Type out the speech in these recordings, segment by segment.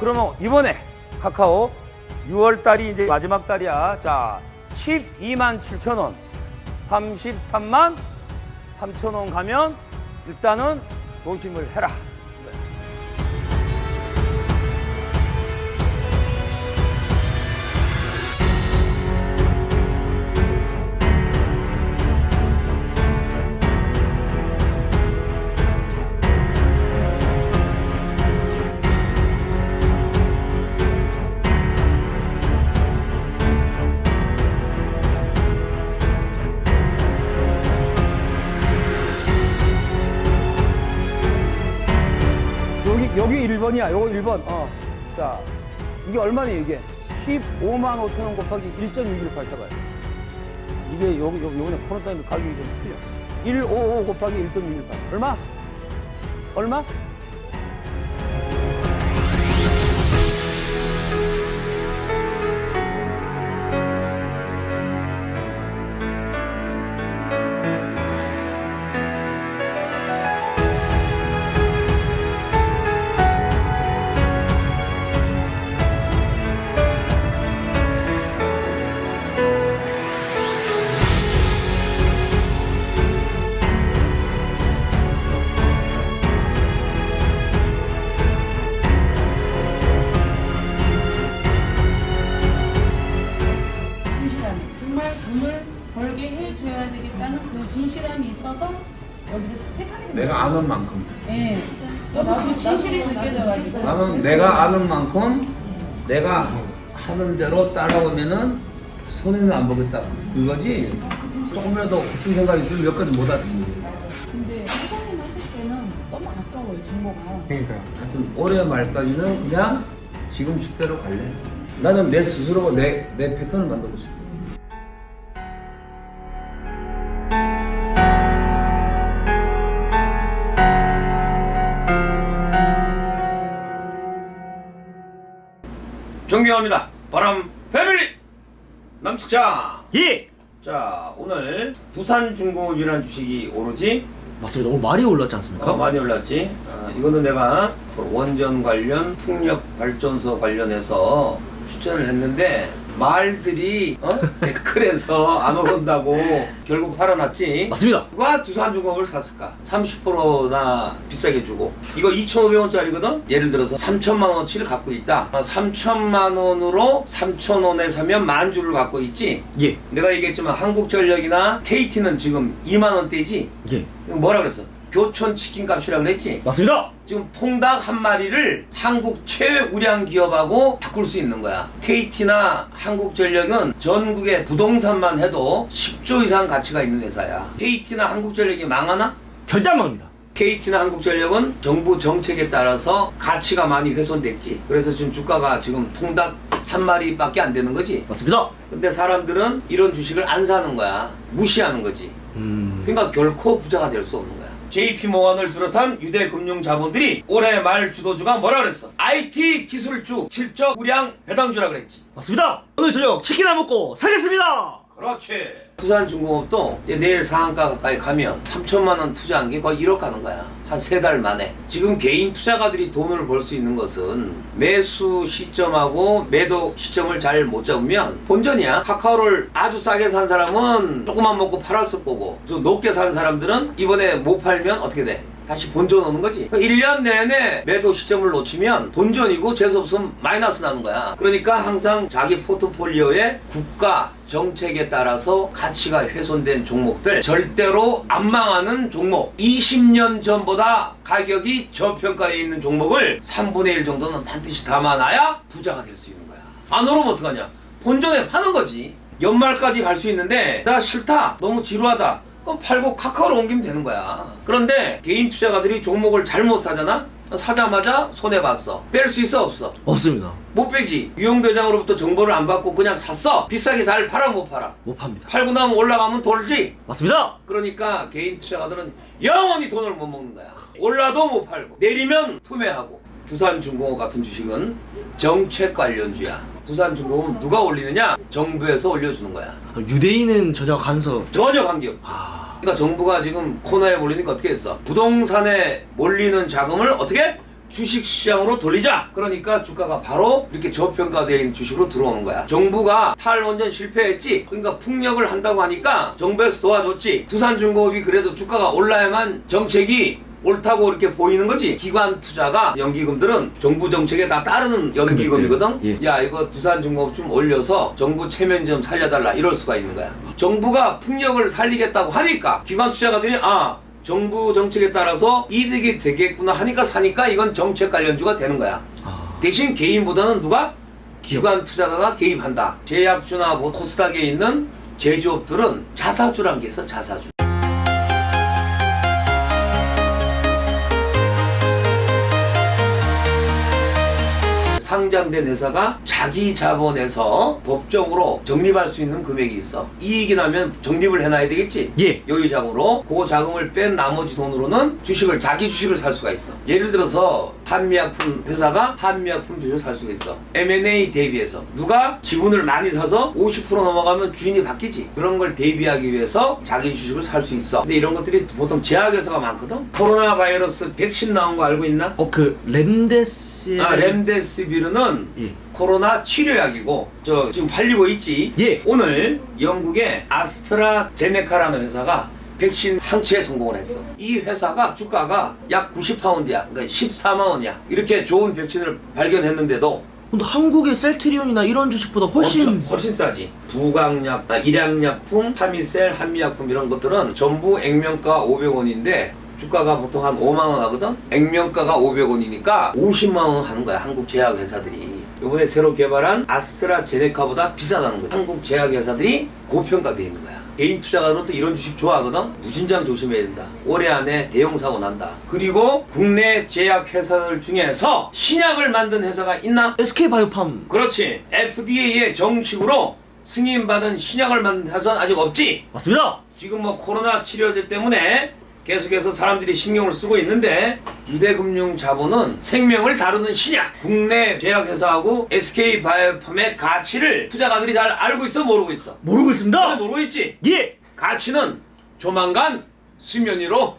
그러면 이번에 카카오 6월 달이 이제 마지막 달이야. 자, 12만 7천 원, 33만 3천 원 가면 일단은 조심을 해라. 1번이야. 요거 1번. 어. 자. 이게 얼마네요, 이게? 15만 5천 원 곱하기 1.618 쳐봐요. 이게 여기 여기 요번에 코로나 때문에 가격이 좀 틀려. 155 곱하기 1.618. 얼마? 얼마? 정말 돈을 벌게 해줘야 되겠다는 그 진실함이 있어서 여기를 선택하게 된 내가 아는 만큼. 예. 나도 그 진실이 느껴져가지고. 나는 내가 아는 만큼 내가 하는 대로 따라오면은 손해는 안 보겠다. 그거지? 조금이라도 걱정 생각이 있으면 여기까지 못 왔지. 근데 회장님 하실 때는 너무 아까워요, 정보가. 하여튼 올해 말까지는 그냥 지금 식대로 갈래. 나는 내 스스로 내, 내 패턴을 만들고 싶어 존경합니다 바람 패밀리 남측장 예! 자 오늘 두산중공업이라는 주식이 오르지 맞습니다. 오늘 많이 올랐지 않습니까? 어, 많이 올랐지 어, 이거는 내가 원전 관련 풍력 발전소 관련해서 추천을 했는데 말들이 어? 댓글에서 안 오른다고 결국 살아났지 맞습니다. 누가 두산 중공업을 샀을까? 30%나 비싸게 주고 이거 2,500원짜리거든? 예를 들어서 3천만 원어치를 갖고 있다 3천만 원으로 3천 원에 사면 만 주를 갖고 있지 예. 내가 얘기했지만 한국전력이나 KT는 지금 2만 원대지 예. 뭐라 그랬어? 교촌 치킨 값이라 그랬지? 맞습니다. 지금 통닭 한 마리를 한국 최우량 기업하고 바꿀 수 있는 거야. KT나 한국전력은 전국의 부동산만 해도 10조 이상 가치가 있는 회사야. KT나 한국전력이 망하나? 절대 안 망합니다. KT나 한국전력은 정부 정책에 따라서 가치가 많이 훼손됐지. 그래서 지금 주가가 지금 통닭 한 마리밖에 안 되는 거지. 맞습니다. 근데 사람들은 이런 주식을 안 사는 거야. 무시하는 거지. 음. 그러니까 결코 부자가 될 수 없는 거야. JP모건을 비롯한 유대 금융 자본들이 올해 말 주도주가 뭐라 그랬어? IT 기술주, 실적 우량 배당주라 그랬지. 맞습니다. 오늘 저녁 치킨 안 먹고 사겠습니다. 그렇지. 두산중공업도 이제 내일 상한가 가까이 가면 3천만 원 투자한 게 거의 1억 가는 거야. 한 세 달 만에. 지금 개인 투자가들이 돈을 벌 수 있는 것은 매수 시점하고 매도 시점을 잘 못 잡으면 본전이야. 카카오를 아주 싸게 산 사람은 조금만 먹고 팔았을 거고 좀 높게 산 사람들은 이번에 못 팔면 어떻게 돼? 다시 본전 오는 거지. 1년 내내 매도 시점을 놓치면 본전이고 재수없으면 마이너스 나는 거야. 그러니까 항상 자기 포트폴리오에 국가 정책에 따라서 가치가 훼손된 종목들 절대로 안 망하는 종목. 20년 전보다 가격이 저평가에 있는 종목을 3분의 1 정도는 반드시 담아놔야 부자가 될 수 있는 거야. 안 오르면 어떡하냐? 본전에 파는 거지. 연말까지 갈 수 있는데 나 싫다. 너무 지루하다 팔고 카카오로 옮기면 되는 거야 그런데 개인 투자가들이 종목을 잘못 사잖아 사자마자 손해봤어 뺄 수 있어 없어 없습니다. 못 빼지. 유용대장으로부터 정보를 안 받고 그냥 샀어. 비싸게 잘 팔아 못 팔아. 못 팝니다. 팔고 나면 올라가면 돌지. 맞습니다. 그러니까 개인 투자가들은 영원히 돈을 못 먹는 거야. 올라도 못 팔고 내리면 투매하고. 두산중공업 같은 주식은 정책 관련주야. 두산중공업은 누가 올리느냐? 정부에서 올려주는 거야. 유대인은 전혀 간섭. 전혀 관계없지. 아. 그러니까 정부가 지금 코너에 몰리니까 어떻게 했어? 부동산에 몰리는 자금을 어떻게? 주식시장으로 돌리자. 그러니까 주가가 바로 이렇게 저평가되어 있는 주식으로 들어오는 거야. 정부가 탈원전 실패했지. 그러니까 풍력을 한다고 하니까 정부에서 도와줬지. 두산중공업이 그래도 주가가 올라야만 정책이 옳다고 이렇게 보이는 거지. 기관 투자가 연기금들은 정부 정책에 다 따르는 연기금이거든. 예. 야 이거 두산중공업 좀 올려서 정부 체면 좀 살려달라 이럴 수가 있는 거야. 정부가 풍력을 살리겠다고 하니까 기관 투자가들이 아 정부 정책에 따라서 이득이 되겠구나 하니까 사니까 이건 정책 관련주가 되는 거야. 아, 대신 개인보다는 누가 기관 투자가가 개입한다. 제약주나 뭐 코스닥에 있는 제조업들은 자사주란 게 있어 자사주. 상장된 회사가 자기 자본에서 법적으로 적립할 수 있는 금액이 있어. 이익이 나면 적립을 해놔야 되겠지? 예. 여유 자금으로 그 자금을 뺀 나머지 돈으로는 주식을 자기 주식을 살 수가 있어. 예를 들어서 한미약품 회사가 한미약품 주식을 살 수가 있어. M&A 대비해서 누가 지분을 많이 사서 50% 넘어가면 주인이 바뀌지. 그런 걸 대비하기 위해서 자기 주식을 살 수 있어. 근데 이런 것들이 보통 제약회사가 많거든. 코로나 바이러스 백신 나온 거 알고 있나? 어, 그, 렘데스. 아, 렘데시비르는 예. 코로나 치료약이고 저 지금 팔리고 있지. 예. 오늘 영국의 아스트라제네카라는 회사가 백신 항체에 성공을 했어. 이 회사가 주가가 약 90파운드야. 그러니까 14만 원이야. 이렇게 좋은 백신을 발견했는데도 근데 한국의 셀트리온이나 이런 주식보다 훨씬. 엄청 훨씬 싸지. 부강약, 일양약품, 타미셀, 한미약품 이런 것들은 전부 액면가 500원인데 주가가 보통 한 5만 원 하거든. 액면가가 500원이니까 50만 원 하는 거야. 한국 제약 회사들이. 이번에 새로 개발한 아스트라제네카보다 비싸다는 거야. 한국 제약 회사들이 고평가돼 있는 거야. 개인 투자가들은 또 이런 주식 좋아하거든. 무진장 조심해야 된다. 올해 안에 대형 사고 난다. 그리고 국내 제약 회사들 중에서 신약을 만든 회사가 있나? SK 바이오팜. 그렇지. FDA의 정식으로 승인받은 신약을 만든 회사는 아직 없지. 맞습니다. 지금 뭐 코로나 치료제 때문에 계속해서 사람들이 신경을 쓰고 있는데 유대금융 자본은 생명을 다루는 신약 국내 제약회사하고 SK 바이오팜의 가치를 투자가들이 잘 알고 있어 모르고 있어 모르고 있습니다. 모르고 있지 예. 가치는 조만간 수면 위로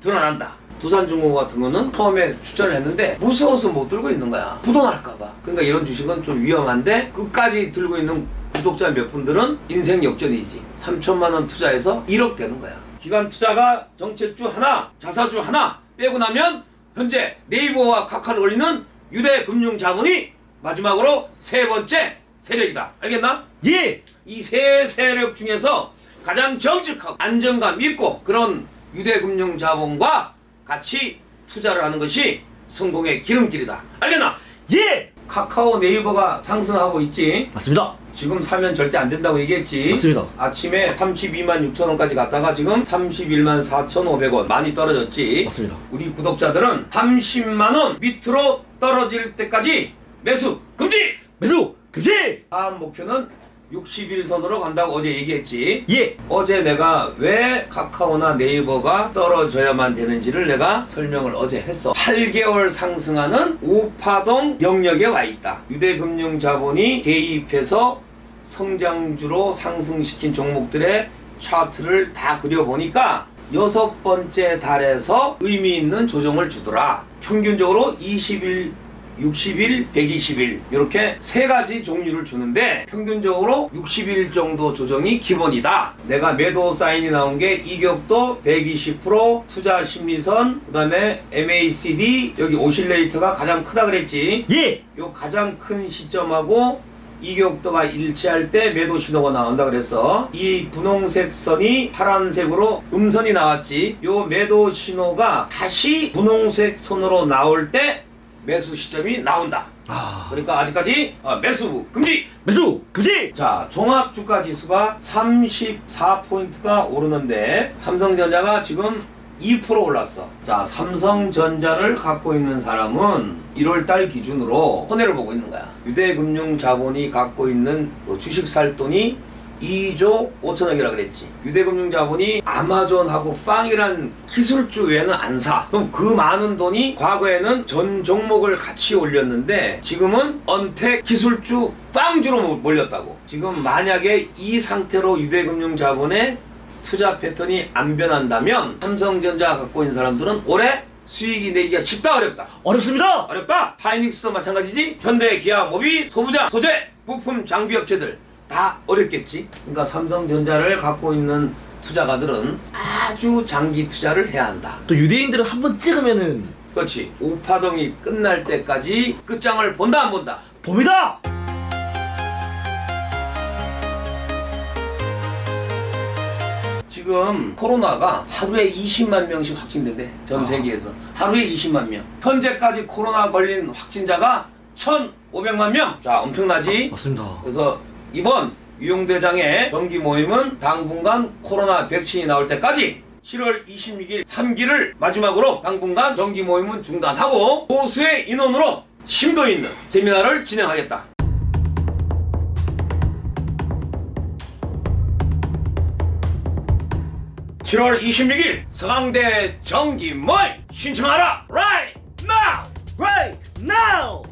드러난다. 두산중공 같은 거는 처음에 추천을 했는데 무서워서 못 들고 있는 거야. 부도날까봐. 그러니까 이런 주식은 좀 위험한데 끝까지 들고 있는 구독자 몇 분들은 인생 역전이지. 3천만 원 투자해서 1억 되는 거야. 기관 투자가 정책주 하나, 자사주 하나 빼고 나면 현재 네이버와 카카를 올리는 유대 금융 자본이 마지막으로 세 번째 세력이다. 알겠나? 예. 이 세 세력 중에서 가장 정직하고 안정감 있고 그런 유대 금융 자본과 같이 투자를 하는 것이 성공의 기름길이다. 알겠나? 예. 카카오 네이버가 상승하고 있지. 맞습니다. 지금 사면 절대 안 된다고 얘기했지. 맞습니다. 아침에 32만 6천 원까지 갔다가 지금 31만 4,500원 많이 떨어졌지. 맞습니다. 우리 구독자들은 30만 원 밑으로 떨어질 때까지 매수 금지. 매수 금지. 다음 목표는 60일선으로 간다고 어제 얘기했지. 예. 어제 내가 왜 카카오나 네이버가 떨어져야만 되는지를 내가 설명을 어제 했어. 8개월 상승하는 우파동 영역에 와 있다. 유대금융 자본이 개입해서 성장주로 상승시킨 종목들의 차트를 다 그려보니까 여섯 번째 달에서 의미 있는 조정을 주더라. 평균적으로 20일 60일, 120일 이렇게 세 가지 종류를 주는데 평균적으로 60일 정도 조정이 기본이다. 내가 매도 사인이 나온 게 이격도 120%, 투자 심리선, 그다음에 MACD 여기 오실레이터가 가장 크다 그랬지. 예. 요 가장 큰 시점하고 이격도가 일치할 때 매도 신호가 나온다 그래서 이 분홍색 선이 파란색으로 음선이 나왔지 요 매도 신호가 다시 분홍색 선으로 나올 때 매수 시점이 나온다 아. 그러니까 아직까지 어, 매수 금지 매수 금지. 자 종합 주가 지수가 34포인트가 오르는데 삼성전자가 지금 2% 올랐어. 자, 삼성전자를 갖고 있는 사람은 1월달 기준으로 손해를 보고 있는 거야. 유대금융 자본이 갖고 있는 뭐 주식 살 돈이 2조 5천억이라 그랬지. 유대금융 자본이 아마존하고 빵이란 기술주 외에는 안 사. 그럼 그 많은 돈이 과거에는 전 종목을 같이 올렸는데 지금은 언택 기술주 빵주로 몰렸다고. 지금 만약에 이 상태로 유대금융 자본의 투자 패턴이 안 변한다면 삼성전자 갖고 있는 사람들은 올해 수익이 내기가 쉽다 어렵다. 어렵습니다. 어렵다. 하이닉스도 마찬가지지. 현대, 기아, 모비, 소부장, 소재, 부품 장비 업체들 다 어렵겠지. 그러니까 삼성전자를 갖고 있는 투자가들은 아주 장기 투자를 해야 한다. 또 유대인들은 한 번 찍으면은 그렇지. 오파동이 끝날 때까지 끝장을 본다 안 본다. 봅니다. 지금 코로나가 하루에 20만 명씩 확진된대. 전 세계에서. 하루에 20만 명. 현재까지 코로나 걸린 확진자가 1,500만 명. 자, 엄청나지? 맞습니다. 그래서 이번 유용대장의 정기 모임은 당분간 코로나 백신이 나올 때까지 7월 26일 3기를 마지막으로 당분간 정기 모임은 중단하고 소수의 인원으로 심도 있는 세미나를 진행하겠다. 7월 26일 서강대 정기 모임 신청하라 right now! Right now.